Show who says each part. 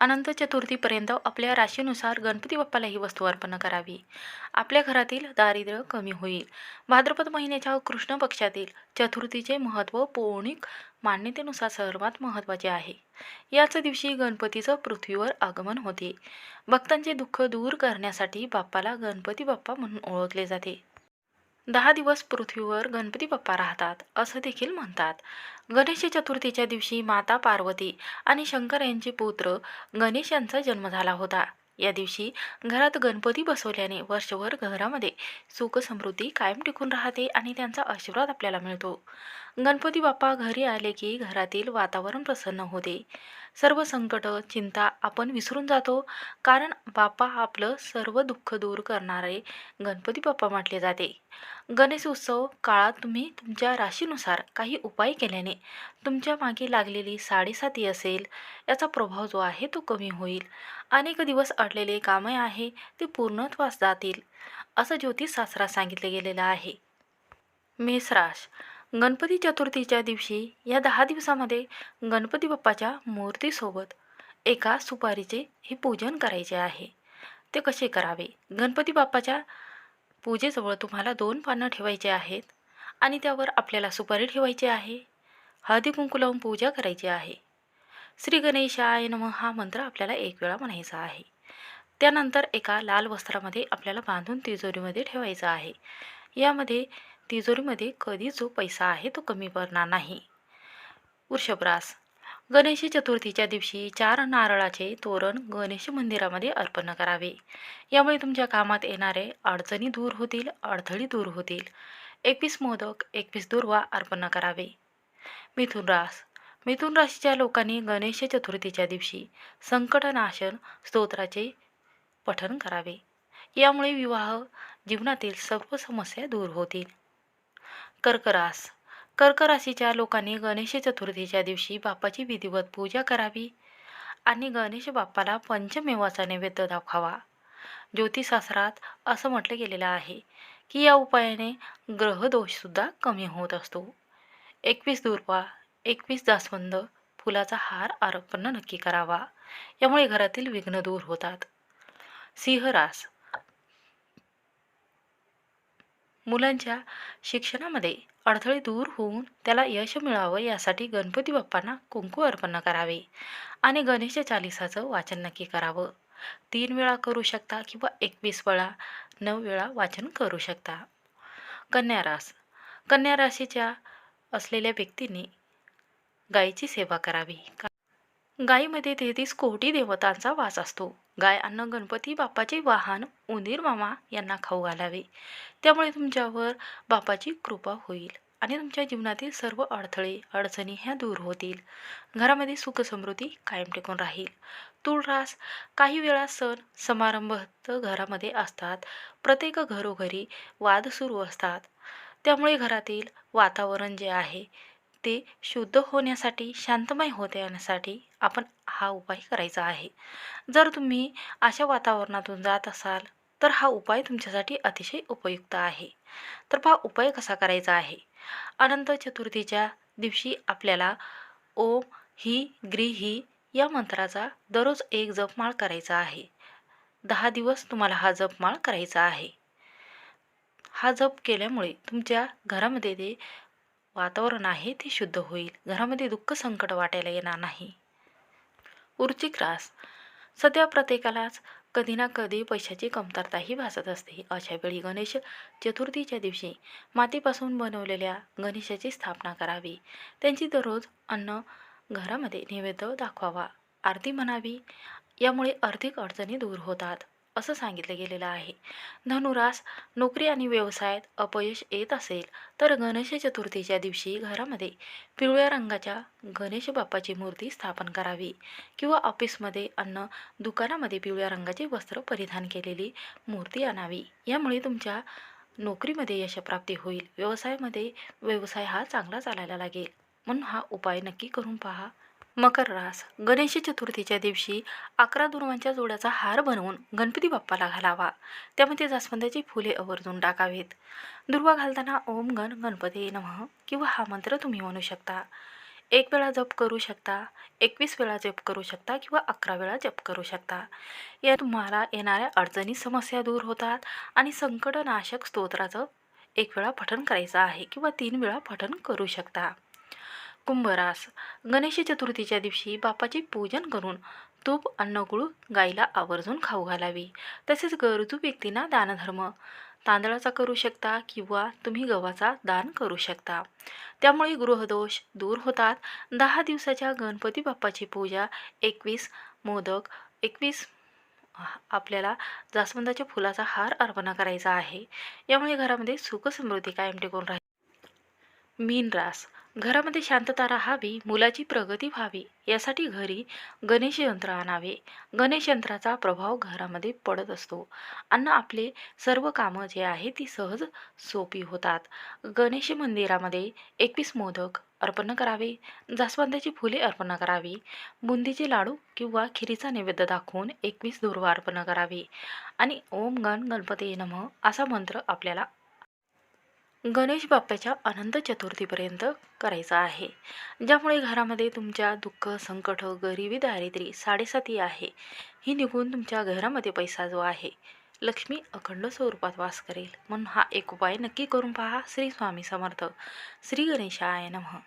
Speaker 1: अनंत चतुर्थीपर्यंत आपल्या राशीनुसार गणपती बाप्पाला ही वस्तू अर्पण करावी. आपल्या घरातील दारिद्र्य कमी होईल. भाद्रपद महिन्याच्या कृष्ण पक्षातील चतुर्थीचे महत्त्व पौराणिक मान्यतेनुसार सर्वात महत्त्वाचे आहे. याच दिवशी गणपतीचं पृथ्वीवर आगमन होते. भक्तांचे दुःख दूर करण्यासाठी बाप्पाला गणपती बाप्पा म्हणून ओळखले जाते. दहा दिवस पृथ्वीवर गणपती बाप्पा राहतात असं देखील म्हणतात. गणेश चतुर्थीच्या दिवशी माता पार्वती आणि शंकर यांचे पुत्र गणेश यांचा जन्म झाला होता. या दिवशी घरात गणपती बसवल्याने वर्षभर घरामध्ये सुख समृद्धी कायम टिकून राहते आणि त्यांचा आशीर्वाद आपल्याला मिळतो. गणपती बाप्पा घरी आले की घरातील वातावरण प्रसन्न होते. सर्व संकट चिंता आपण विसरून जातो. कारण बाप्पा आपलं सर्व दुःख दूर करणारे गणपती बाप्पा म्हटले जाते. गणेश उत्सव काळात तुम्ही तुमच्या राशीनुसार काही उपाय केल्याने तुमच्या मागे लागलेली साडेसाती असेल. याचा प्रभाव जो आहे तो कमी होईल. अनेक दिवस अडलेले कामे आहे ते पूर्णत्वास जातील असं ज्योतिषशास्त्रात सांगितलं गेलेलं आहे. मेषराश गणपती चतुर्थीच्या दिवशी या दहा दिवसामध्ये गणपती बाप्पाच्या मूर्तीसोबत एका सुपारीचे हे पूजन करायचे आहे. ते कसे करावे? गणपती बाप्पाच्या पूजेजवळ तुम्हाला दोन पानं ठेवायचे आहेत आणि त्यावर आपल्याला सुपारी ठेवायची आहे. हळदी कुंकू लावून पूजा करायची आहे. श्री गणेशाय नम हा मंत्र आपल्याला एक वेळा म्हणायचा आहे. त्यानंतर एका लाल वस्त्रामध्ये आपल्याला बांधून तिजोरीमध्ये ठेवायचं आहे. यामध्ये तिजोरीमध्ये कधी जो पैसा आहे तो कमी पडणार नाही. वृषभरास गणेश चतुर्थीच्या दिवशी चार नारळाचे तोरण गणेश मंदिरामध्ये अर्पण करावे. यामुळे तुमच्या कामात येणारे अडचणी दूर होतील अडथळी दूर होतील. एकवीस मोदक एकवीस दुर्वा अर्पण करावे. मिथुन रास मिथुन राशीच्या लोकांनी गणेश चतुर्थीच्या दिवशी संकटनाशन स्तोत्राचे पठण करावे. यामुळे विवाह जीवनातील सर्व समस्या दूर होतील. कर्करास. कर्क राशीच्या लोकांनी गणेश चतुर्थीच्या दिवशी बाप्पाची विधिवत पूजा करावी आणि गणेश बाप्पाला पंचमेवाचा नैवेद्य दाखवावा. ज्योतिषशास्त्रात असं म्हटलं गेलेलं आहे की या उपायाने ग्रहदोषसुद्धा कमी होत असतो. एकवीस दुर्वा एकवीस जास्वंद फुलाचा हार अर्पण नक्की करावा. यामुळे घरातील विघ्न दूर होतात. सिंहरास मुलांच्या शिक्षणामध्ये अडथळे दूर होऊन त्याला यश मिळावं यासाठी गणपती बाप्पांना कुंकू अर्पण करावे आणि गणेश चालिसाचं वाचन नक्की करावं. तीन वेळा करू शकता किंवा एकवीस वेळा नऊ वेळा वाचन करू शकता. कन्या रास. कन्या राशीच्या असलेल्या व्यक्तींनी गायीची सेवा करावी. गायीमध्ये तेहतीस कोटी देवतांचा वास असतो. गाय अन्न गणपती बाप्पाचे वाहन उंदीर मामा यांना खाऊ घालावे. त्यामुळे तुमच्यावर बापाची कृपा होईल आणि तुमच्या जीवनातील सर्व अडथळे अडचणी ह्या दूर होतील. घरामध्ये सुखसमृद्धी कायम टिकून राहील. तुळरास काही वेळा सण समारंभ तर घरामध्ये असतात. प्रत्येक घरोघरी वाद सुरू असतात. त्यामुळे घरातील वातावरण जे आहे ते शुद्ध होण्यासाठी शांतमय होत येण्यासाठी आपण हा उपाय करायचा आहे. जर तुम्ही अशा वातावरणातून जात असाल तर हा उपाय तुमच्यासाठी अतिशय उपयुक्त आहे. तर हा उपाय कसा करायचा आहे? अनंत चतुर्थीच्या दिवशी आपल्याला ओम ही ग्रीही या मंत्राचा दररोज एक जपमाळ करायचा आहे. दहा दिवस तुम्हाला हा जपमाळ करायचा आहे. हा जप केल्यामुळे तुमच्या घरामध्ये ते वातावरण आहे ते शुद्ध होईल. घरामध्ये दुःख संकट वाटायला येणार नाही. उर्जिक रास सध्या प्रत्येकालाच कधी ना कधी पैशाची कमतरताही भासत असते. अशा वेळी गणेश चतुर्थीच्या दिवशी मातीपासून बनवलेल्या गणेशाची स्थापना करावी. त्यांची दररोज अन्न घरामध्ये नैवेद्य दाखवावा. आरती म्हणावी. यामुळे आर्थिक अडचणी दूर होतात. असं सांगितलं गेलेलं आहे. धनुरास नोकरी आणि व्यवसायात अपयश येत असेल तर गणेश चतुर्थीच्या दिवशी घरामध्ये पिवळ्या रंगाच्या गणेश बाप्पाची मूर्ती स्थापन करावी किंवा ऑफिसमध्ये अन्न दुकानामध्ये पिवळ्या रंगाचे वस्त्र परिधान केलेली मूर्ती आणावी. यामुळे तुमच्या नोकरीमध्ये यशप्राप्ती होईल. व्यवसायामध्ये व्यवसाय हा चांगला चालायला लागेल. म्हणून हा उपाय नक्की करून पहा. मकर रास. गणेश चतुर्थीच्या दिवशी अकरा दुर्वांच्या जोड्याचा हार बनवून गणपती बाप्पाला घालावा. त्यामध्ये जास्वंदाची फुले आवर्जून टाकावीत. दुर्वा घालताना ओम गण गणपती नमः किंवा हा मंत्र तुम्ही म्हणू शकता. एक वेळा जप करू शकता एकवीस वेळा जप करू शकता किंवा अकरा वेळा जप करू शकता. या तुम्हाला येणाऱ्या अडचणी समस्या दूर होतात आणि संकटनाशक स्तोत्राचं एक वेळा पठण करायचं आहे किंवा तीन वेळा पठण करू शकता. कुंभरास. गणेश चतुर्थीच्या दिवशी बापाचे पूजन करून तूप अन्नगुळ गाईला आवर्जून खाऊ घालावी. तसेच गरजू व्यक्तींना दानधर्म. तांदळाचा करू शकता किंवा तुम्ही गव्हाचा दान करू शकता. त्यामुळे गृहदोष दूर होतात. दहा दिवसाच्या गणपती बाप्पाची पूजा एकवीस मोदक एकवीस आपल्याला जास्वंदाच्या फुलाचा हार अर्पण करायचा आहे. यामुळे घरामध्ये सुख समृद्धी कायम टिकून राहील. मीन रास घरामध्ये शांतता राहावी मुलाची प्रगती व्हावी यासाठी घरी गणेश यंत्र आणावे. गणेश यंत्राचा प्रभाव घरामध्ये पडत असतो. अन्न आपले सर्व कामं जे आहे ती सहज सोपी होतात. गणेश मंदिरामध्ये एकवीस मोदक अर्पण करावे जास्वंदाची फुले अर्पण करावी बुंदीचे लाडू किंवा खिरीचा नैवेद्य दाखवून एकवीस दुर्वा अर्पण करावी. आणि ओम गण गणपती नम असा मंत्र आपल्याला गणेश बाप्पाच्या अनंत चतुर्थीपर्यंत करायचा आहे. ज्यामुळे घरामध्ये तुमच्या दुःख संकट गरिबी दारिद्र्य साडेसाती आहे. ही निघून तुमच्या घरामध्ये पैसा जो आहे लक्ष्मी अखंड स्वरूपात वास करेल. म्हणून हा एक उपाय नक्की करून पहा. श्री स्वामी समर्थ. श्री गणेशाय नमः.